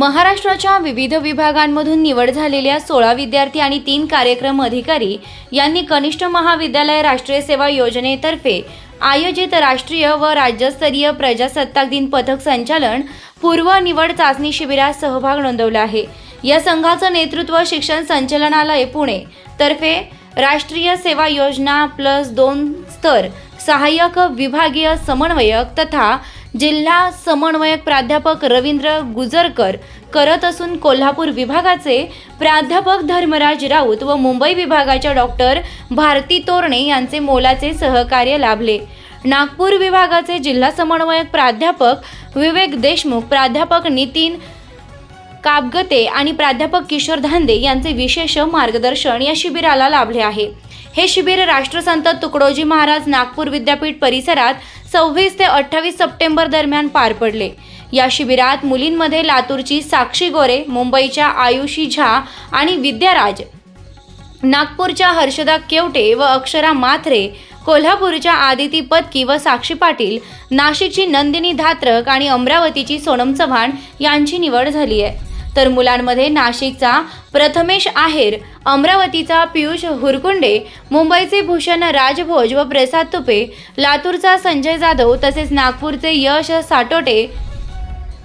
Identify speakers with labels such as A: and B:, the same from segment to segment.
A: महाराष्ट्राच्या विविध विभागांमधून निवड झालेल्या सोळा विद्यार्थी आणि तीन कार्यक्रम अधिकारी यांनी कनिष्ठ महाविद्यालय राष्ट्रीय सेवा योजनेतर्फे आयोजित राष्ट्रीय व राज्यस्तरीय प्रजासत्ताक दिन पथक संचालन पूर्व निवड चाचणी शिबिरात सहभाग नोंदवला आहे. या संघाचं नेतृत्व शिक्षण संचालनालय पुणे तर्फे राष्ट्रीय सेवा योजना प्लस दोन स्तर सहाय्यक विभागीय समन्वयक तथा जिल्हा समन्वयक प्राध्यापक रवींद्र गुजरकर करत असून कोल्हापूर विभागाचे प्राध्यापक धर्मराज राऊत व मुंबई विभागाच्या डॉक्टर भारती तोरणे यांचे मोलाचे सहकार्य लाभले. नागपूर विभागाचे जिल्हा समन्वयक प्राध्यापक विवेक देशमुख प्राध्यापक नितीन काबगते आणि प्राध्यापक किशोर धांदे यांचे विशेष मार्गदर्शन या शिबिराला लाभले आहे. हे शिबिर राष्ट्रसंत तुकडोजी महाराज नागपूर विद्यापीठ परिसरात सव्वीस ते अठ्ठावीस सप्टेंबर दरम्यान पार पडले. या शिबिरात मुलींमध्ये लातूरची साक्षी गोरे मुंबईच्या आयुषी झा आणि विद्याराज नागपूरच्या हर्षदा केवटे व अक्षरा माथरे कोल्हापूरच्या आदिती पत्की व साक्षी पाटील नाशिकची नंदिनी धात्रक आणि अमरावतीची सोनम चव्हाण यांची निवड झाली आहे. तर मुलांमध्ये नाशिकचा प्रथमेश आहेर अमरावतीचा पियुष हुरकुंडे मुंबईचे भूषण राजभोज व प्रसाद तुपे लातूरचा संजय जाधव तसेच नागपूरचे यश साटोटे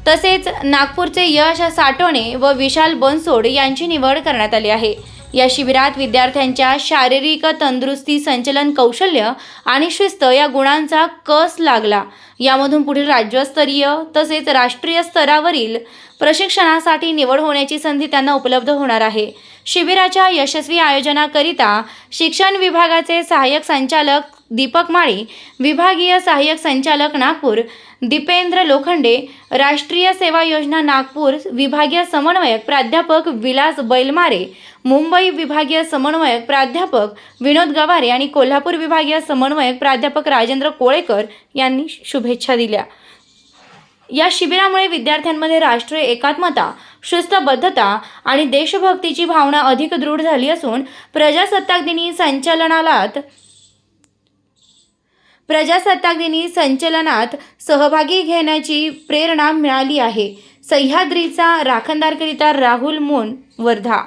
A: तसेच नागपूरचे यश साटोणे व विशाल बनसोड यांची निवड करण्यात आली आहे. या शिबिरात विद्यार्थ्यांच्या शारीरिक तंदुरुस्ती संचलन कौशल्य आणि शिस्त या गुणांचा कस लागला. यामधून पुढील राज्यस्तरीय तसेच राष्ट्रीय स्तरावरील प्रशिक्षणासाठी निवड होण्याची संधी त्यांना उपलब्ध होणार आहे. शिबिराच्या यशस्वी आयोजनाकरिता शिक्षण विभागाचे सहाय्यक संचालक दीपक माळी विभागीय सहाय्यक संचालक नागपूर दीपेंद्र लोखंडे राष्ट्रीय सेवा योजना नागपूर विभागीय समन्वयक प्राध्यापक विलास बैलमारे मुंबई विभागीय समन्वयक प्राध्यापक विनोद गवारे आणि कोल्हापूर विभागीय समन्वयक प्राध्यापक राजेंद्र कोळेकर यांनी शुभेच्छा दिल्या. या शिबिरामुळे विद्यार्थ्यांमध्ये राष्ट्रीय एकात्मता शिस्तबद्धता आणि देशभक्तीची भावना अधिक दृढ झाली असून प्रजासत्ताक दिनी संचलनालात प्रजासत्ताक दिनी संचलनात सहभागी घेण्याची प्रेरणा मिळाली आहे. सह्याद्रीचा राखणदारकरिता राहुल मोन वर्धा